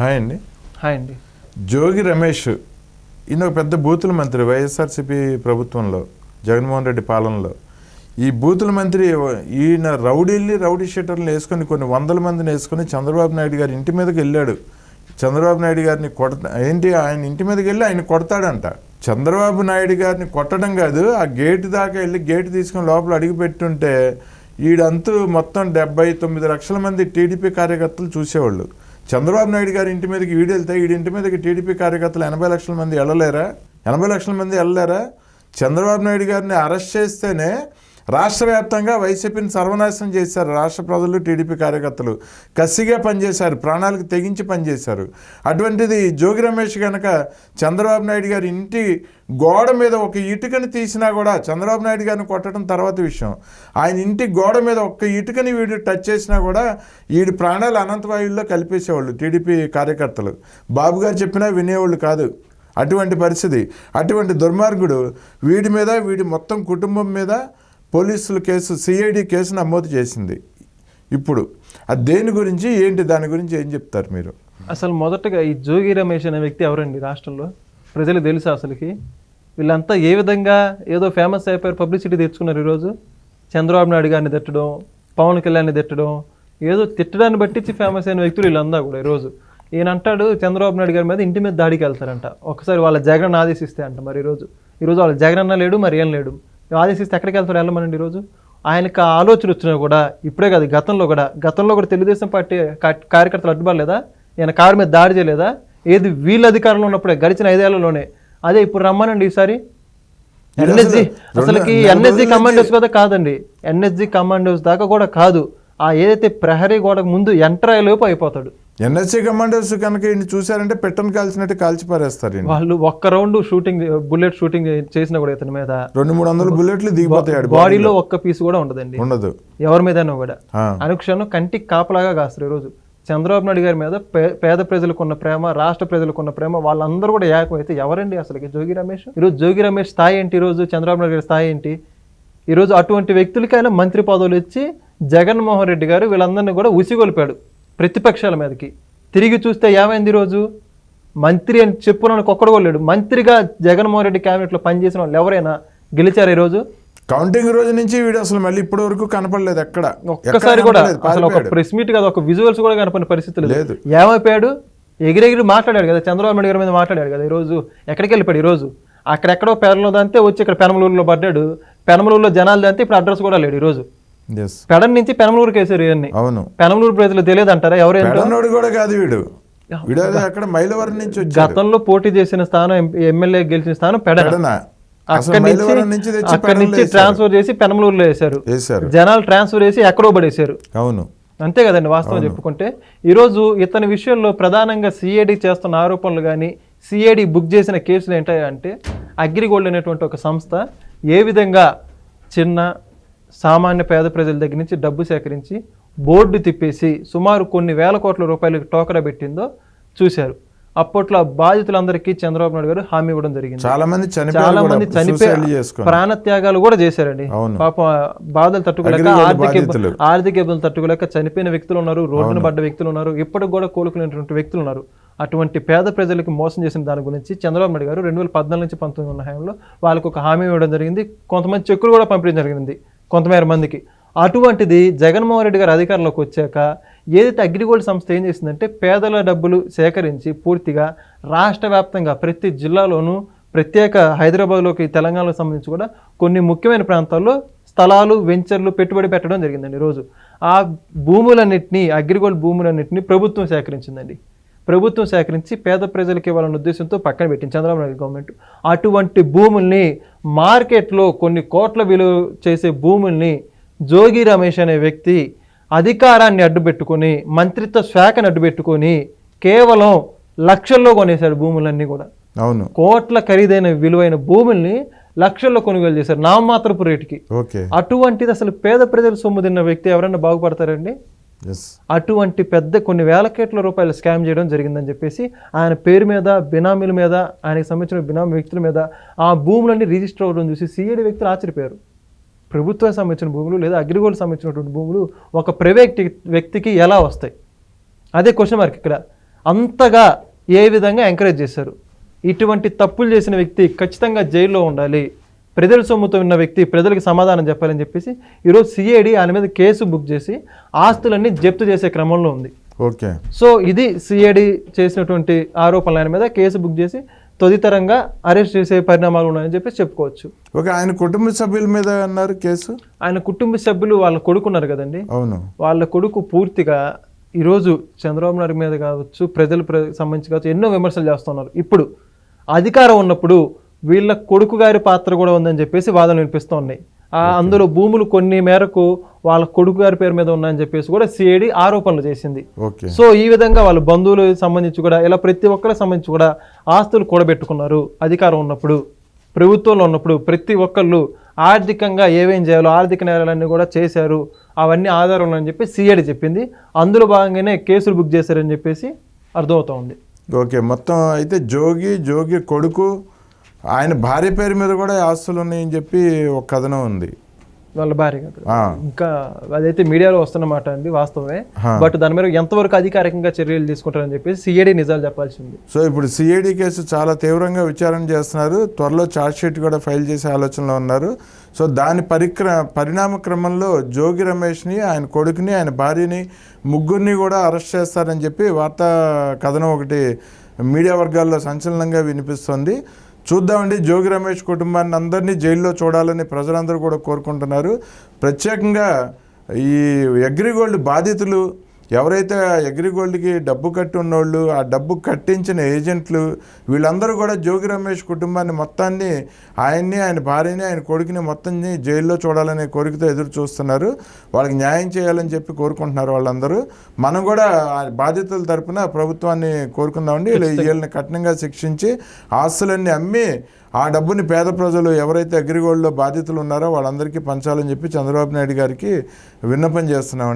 Hi అండి. Hi అండి. జోగి రమేష్ ఈయన ఒక పెద్ద బూతుల మంత్రి వైఎస్ఆర్సీపీ ప్రభుత్వంలో జగన్మోహన్ రెడ్డి పాలనలో. ఈ బూతుల మంత్రి ఈయన రౌడీల్ని రౌడీ షీటర్లు వేసుకొని కొన్ని వందల మందిని వేసుకొని చంద్రబాబు నాయుడు గారి ఇంటి మీదకి వెళ్ళాడు. చంద్రబాబు నాయుడు గారిని కొడతా ఏంటి ఆయన ఇంటి మీదకి వెళ్ళి ఆయన కొడతాడంట. చంద్రబాబు నాయుడు గారిని కొట్టడం కాదు ఆ గేటు దాకా వెళ్ళి గేటు తీసుకొని లోపల అడిగి పెట్టుంటే ఈడంతూ మొత్తం డెబ్బై తొమ్మిది లక్షల మంది టీడీపీ కార్యకర్తలు చూసేవాళ్ళు. చంద్రబాబు నాయుడు గారి ఇంటి మీదకి వీడు వెళ్తే వీడి ఇంటి మీదకి టీడీపీ కార్యకర్తలు ఎనభై లక్షల మంది వెళ్ళలేరా ఎనభై లక్షల మంది వెళ్ళలేరా చంద్రబాబు నాయుడు గారిని అరెస్ట్ చేస్తేనే రాష్ట్ర వ్యాప్తంగా వైసీపీని సర్వనాశనం చేశారు రాష్ట్ర ప్రజలు టీడీపీ కార్యకర్తలు. కసిగా పనిచేశారు ప్రాణాలకు తెగించి పనిచేశారు. అటువంటిది జోగి రమేష్ కనుక చంద్రబాబు నాయుడు గారి ఇంటి గోడ మీద ఒక ఇటుకని తీసినా కూడా చంద్రబాబు నాయుడు గారిని కొట్టడం తర్వాత విషయం. ఆయన ఇంటి గోడ మీద ఒక్క ఇటుకని వీడు టచ్ చేసినా కూడా వీడి ప్రాణాలు అనంతవాయుల్లో కలిపేసేవాళ్ళు టీడీపీ కార్యకర్తలు. బాబు గారు చెప్పినా వినేవాళ్ళు కాదు. అటువంటి పరిస్థితి. అటువంటి దుర్మార్గుడు వీడి మీద వీడి మొత్తం కుటుంబం మీద పోలీసులు కేసు సిఐడి కేసు నమోదు చేసింది. ఇప్పుడు అది దేని గురించి ఏంటి దాని గురించి ఏం చెప్తారు మీరు? అసలు మొదటగా ఈ జోగి రమేష్ అనే వ్యక్తి ఎవరండి రాష్ట్రంలో? ప్రజలు తెలుసు అసలుకి? వీళ్ళంతా ఏ విధంగా ఏదో ఫేమస్ అయిపోయారు పబ్లిసిటీ తెచ్చుకున్నారు ఈరోజు? చంద్రబాబు నాయుడు గారిని తిట్టడం పవన్ కళ్యాణ్ని తిట్టడం ఏదో తిట్టడాన్ని బట్టించి ఫేమస్ అయిన వ్యక్తులు వీళ్ళందా కూడా ఈరోజు. ఈయన అంటాడు చంద్రబాబు నాయుడు గారి మీద ఇంటి మీద దాడికి వెళ్తారంట. ఒకసారి వాళ్ళ జగన్ ఆదేశిస్తే అంట మరి ఈరోజు. ఈరోజు వాళ్ళ జగన్ అన్న లేడు మరి ఏం లేడు. ఆదేశిస్తే ఎక్కడికి వెళ్తారు వెళ్ళమనండి ఈరోజు? ఆయనకు ఆలోచన వచ్చినా కూడా ఇప్పుడే కాదు గతంలో కూడా. గతంలో కూడా తెలుగుదేశం పార్టీ కార్యకర్తలు అడ్డుపడలేదా? ఈయన కారు మీద దాడి చేయలేదా? ఏది వీళ్ళ అధికారంలో ఉన్నప్పుడే గడిచిన ఐదేళ్ళలోనే. అదే ఇప్పుడు రమ్మనండి ఈసారి. ఎన్ఎస్జి అసలు అసలుకి ఎన్ఎస్జి కమాండోస్ కదా కాదండి. ఎన్ఎస్జి కమాండోస్ దాకా కూడా కాదు. ఆ ఏదైతే ప్రహరీ గోడకు ముందు ఎంటర్ అయ్యేలోపు అయిపోతాడు. ఎన్ఎస్సీ కమాండర్స్ కనుక ఈయన చూశారంటే పెట్టను కాల్చినట్టు కాల్చి పారేస్తారు. వాళ్ళు ఒక్క రౌండ్ షూటింగ్ బుల్లెట్ షూటింగ్ చేసినా కూడా ఇతని మీద రెండు మూడు వందల బుల్లెట్లు దిగిపోతాయి బాడీలో ఒక్క పీస్ కూడా ఉండదండి. ఉండదు. ఎవరి మీదైనా కూడా. అనుక్షణం కంటికి కాపలాగా కాస్తారు ఈరోజు. చంద్రబాబు నాయుడు గారి మీద పేద ప్రజలకు ఉన్న ప్రేమ రాష్ట్ర ప్రజలకు ఉన్న ప్రేమ వాళ్ళందరూ కూడా ఏకమైతే ఎవరండి అసలు జోగి రమేష్? ఈరోజు జోగి రమేష్ స్థాయి ఏంటి? ఈరోజు చంద్రబాబు నాయుడు గారి స్థాయి ఏంటి? ఈరోజు అటువంటి వ్యక్తులకైనా మంత్రి పదవులు ఇచ్చి జగన్మోహన్ రెడ్డి గారు వీళ్ళందరినీ కూడా ఉసిగొలిపాడు. ప్రతిపక్షాల మీదకి. తిరిగి చూస్తే ఏమైంది ఈరోజు మంత్రి అని చెప్పున్నానికి ఒక్కడు కూడా లేడు. మంత్రిగా జగన్మోహన్ రెడ్డి క్యాబినెట్లో పనిచేసిన వాళ్ళు ఎవరైనా గెలిచారు ఈరోజు కౌంటింగ్ రోజు నుంచి వీడు అసలు మళ్ళీ ఇప్పటి వరకు కనపడలేదు ఎక్కడ? ఒక్కసారి కూడా అసలు ఒక. ప్రెస్ మీట్ కదా ఒక విజువల్స్ కూడా కనపడిన పరిస్థితి లేదు. ఏమైపోయాడు? ఎగిరెగిరి మాట్లాడాడు కదా చంద్రబాబు నాయుడు గారి మీద మాట్లాడాడు కదా ఈరోజు ఎక్కడికి వెళ్ళిపోయాడు ఈరోజు అక్కడెక్కడో పెరలో దంతే వచ్చి ఇక్కడ పెనమలూరులో పడ్డాడు. పెనమలూరులో జనాలు దంతే ఇప్పుడు అడ్రస్ కూడా లేడు ఈరోజు పెడన్ నుంచి పెనమలూరుకి వేసారు ఇవన్నీ. అవును. పెనమలూరు ప్రజలు తెలియదు అంటారా ఎవరేంటో పెడనోడు కూడా కాదు వీడు. అక్కడ మైలవరం నుంచి గతంలో పోటీ చేసిన స్థానం ఎమ్మెల్యే గెలిచిన స్థానం పెడన. అక్కడి నుంచి ట్రాన్స్ఫర్ చేసి పెనమలూరులో వేశారు. వేశారు. జనాలు ట్రాన్స్ఫర్ చేసి ఎక్కడో పడేశారు. అవును. అంతే కదండి వాస్తవం చెప్పుకుంటే. ఈరోజు ఇతని విషయంలో ప్రధానంగా సిఐడి చేస్తున్న ఆరోపణలు కానీ సిఐడి బుక్ చేసిన కేసులు ఏంటంటే అగ్రిగోల్డ్ అనేటువంటి ఒక సంస్థ ఏ విధంగా చిన్న సామాన్య పేద ప్రజల దగ్గర నుంచి డబ్బు సేకరించి బోర్డు తిప్పేసి సుమారు కొన్ని వేల కోట్ల రూపాయలకు టోకరా పెట్టిందో చూశారు. అప్పట్లో బాధితులందరికీ చంద్రబాబు నాయుడు గారు హామీ ఇవ్వడం జరిగింది. చాలా మంది చాలా మంది చనిపోయి suicide చేసుకొని. ప్రాణ త్యాగాలు కూడా చేశారండి. పాపం బాధలు తట్టుకోలేక ఆర్థిక. ఆర్థిక ఇబ్బందులు తట్టుకోలేక చనిపోయిన వ్యక్తులు ఉన్నారు రోడ్డున పడ్డ వ్యక్తులు ఉన్నారు ఇప్పటికి కూడా కోలుకునేటువంటి వ్యక్తులు ఉన్నారు. అటువంటి పేద ప్రజలకు మోసం చేసిన దాని గురించి చంద్రబాబు నాయుడు గారు రెండు వేల పద్నాలుగు నుంచి పంతొమ్మిది ఉన్న హయాంలో వాళ్ళకు ఒక హామీ ఇవ్వడం జరిగింది. కొంతమంది చెక్కులు కూడా పంపించడం జరిగింది. కొంతమేర మందికి. అటువంటిది జగన్మోహన్ రెడ్డి గారు అధికారంలోకి వచ్చాక ఏదైతే అగ్రిగోల్డ్ సంస్థ ఏం చేసిందంటే పేదల డబ్బులు సేకరించి పూర్తిగా రాష్ట్ర వ్యాప్తంగా ప్రతి జిల్లాలోనూ ప్రత్యేక హైదరాబాద్లోకి తెలంగాణకు సంబంధించి కూడా కొన్ని ముఖ్యమైన ప్రాంతాల్లో స్థలాలు వెంచర్లు పెట్టుబడి పెట్టడం జరిగిందండి ఈరోజు ఆ భూములన్నింటినీ అగ్రిగోల్డ్ భూములన్నింటినీ ప్రభుత్వం సేకరించిందండి. ప్రభుత్వం సేకరించి పేద ప్రజలకు ఇవ్వాలన్న ఉద్దేశంతో పక్కన పెట్టింది చంద్రబాబు నాయుడు గవర్నమెంట్. అటువంటి భూముల్ని మార్కెట్లో కొన్ని కోట్ల విలువ చేసే భూముల్ని జోగి రమేష్ అనే వ్యక్తి అధికారాన్ని అడ్డుపెట్టుకొని మంత్రిత్వ శాఖను అడ్డుపెట్టుకొని కేవలం లక్షల్లో కొనేశాడు భూములన్నీ కూడా. అవును. కోట్ల ఖరీదైన విలువైన భూముల్ని లక్షల్లో కొనుగోలు చేశారు నామాత్రపు రేటుకి. ఓకే. అటువంటిది అసలు పేద ప్రజల సొమ్ము తిన్న వ్యక్తి ఎవరైనా బాగుపడతారండి? అటువంటి పెద్ద కొన్ని వేల కోట్ల రూపాయలు స్కామ్ చేయడం జరిగిందని చెప్పేసి ఆయన పేరు మీద బినామీల మీద ఆయనకి సంబంధించిన బినామీ వ్యక్తుల మీద ఆ భూములన్నీ రిజిస్టర్ అవ్వడం చూసి సిఐడి వ్యక్తులు ఆశ్చర్యపోయారు. ప్రభుత్వానికి సంబంధించిన భూములు లేదా అగ్రిగోల్డ్ సంబంధించినటువంటి భూములు ఒక ప్రైవేట్ వ్యక్తికి ఎలా వస్తాయి? అదే క్వశ్చన్ మార్క్ ఇక్కడ. అంతగా ఏ విధంగా ఎంకరేజ్ చేశారు? ఇటువంటి తప్పులు చేసిన వ్యక్తి ఖచ్చితంగా జైల్లో ఉండాలి. ప్రజల సొమ్ముతో ఉన్న వ్యక్తి ప్రజలకు సమాధానం చెప్పాలని చెప్పేసి ఈరోజు సిఐడి ఆయన మీద కేసు బుక్ చేసి ఆస్తులన్నీ జప్తు చేసే క్రమంలో ఉంది. ఓకే. సో ఇది సిఐడి చేసినటువంటి ఆరోపణల ఆయన మీద కేసు బుక్ చేసి తొదితరంగా అరెస్ట్ చేసే పరిణామాలు ఉన్నాయని చెప్పేసి చెప్పుకోవచ్చు. ఓకే ఆయన కుటుంబ సభ్యుల మీద అన్నారు కేసు? ఆయన కుటుంబ సభ్యులు వాళ్ళ కొడుకున్నారు కదండి. అవును. వాళ్ళ కొడుకు పూర్తిగా ఈరోజు చంద్రబాబు నాయుడు మీద కావచ్చు ప్రజలు ప్ర- సంబంధించి కావచ్చు ఎన్నో విమర్శలు చేస్తున్నారు. ఇప్పుడు అధికారం ఉన్నప్పుడు వీళ్ళ కొడుకు గారి పాత్ర కూడా ఉందని చెప్పేసి వాదనలు వినిపిస్తూ ఉన్నాయి. ఆ అందులో భూములు కొన్ని మేరకు వాళ్ళ కొడుకు గారి పేరు మీద ఉన్నాయని చెప్పేసి కూడా సిఐడి ఆరోపణలు చేసింది. ఓకే. సో ఈ విధంగా వాళ్ళ బంధువులకు సంబంధించి కూడా ఇలా ప్రతి ఒక్కరికి సంబంధించి కూడా ఆస్తులు కూడబెట్టుకున్నారు అధికారం ఉన్నప్పుడు ప్రభుత్వంలో ఉన్నప్పుడు ప్రతి ఒక్కళ్ళు ఆర్థికంగా ఏమేం చేయాలో ఆర్థిక నేరాలన్నీ కూడా చేశారు అవన్నీ ఆధారం అని చెప్పి సిఐడి చెప్పింది. అందులో భాగంగానే కేసులు బుక్ చేశారని చెప్పేసి అర్థమవుతా ఉంది. ఓకే. మొత్తం అయితే జోగి జోగి కొడుకు ఆయన భార్య పేరు మీద కూడా ఆస్తులు ఉన్నాయని చెప్పి ఒక కథనం ఉంది. వాళ్ళ భార్య ఇంకా అదైతే మీడియాలో వస్తున్నమాట అండి వాస్తవమే. బట్ దాని మీద ఎంతవరకు అధికారికంగా చర్యలు తీసుకుంటారని చెప్పేసి సిఐడి నిజాలు చెప్పాల్సింది. సో ఇప్పుడు సిఐడి కేసు చాలా తీవ్రంగా విచారణ చేస్తున్నారు. త్వరలో షీట్ కూడా ఫైల్ చేసే ఆలోచనలో ఉన్నారు. సో దాని పరిక్ర పరిణామ క్రమంలో జోగి రమేష్ని ఆయన కొడుకుని ఆయన భార్యని ముగ్గురిని కూడా అరెస్ట్ చేస్తారని చెప్పి వార్తా కథనం ఒకటి మీడియా వర్గాల్లో సంచలనంగా వినిపిస్తుంది. చూద్దామండి. జోగి రమేష్ కుటుంబాన్ని అందరినీ జైల్లో చూడాలని ప్రజలందరూ కూడా కోరుకుంటున్నారు. ప్రత్యేకంగా ఈ అగ్రిగోల్డ్ బాధితులు ఎవరైతే అగ్రిగోల్డ్కి డబ్బు కట్టి ఉన్నోళ్ళు ఆ డబ్బు కట్టించిన ఏజెంట్లు వీళ్ళందరూ కూడా జోగి రమేష్ కుటుంబాన్ని మొత్తాన్ని ఆయన్ని ఆయన భార్యని ఆయన కొడుకుని మొత్తాన్ని జైల్లో చూడాలనే కోరికతో ఎదురు చూస్తున్నారు. వాళ్ళకి న్యాయం చేయాలని చెప్పి కోరుకుంటున్నారు వాళ్ళందరూ. మనం కూడా ఆ బాధితుల తరపున ప్రభుత్వాన్ని కోరుకుందామండి. వీళ్ళు- వీళ్ళని కఠినంగా శిక్షించి ఆస్తులన్నీ అమ్మి ఆ డబ్బుని పేద ప్రజలు ఎవరైతే అగ్రిగోల్డ్లో బాధితులు ఉన్నారో వాళ్ళందరికీ పంచాలని చెప్పి చంద్రబాబు నాయుడు గారికి విన్నపం చేస్తున్నాం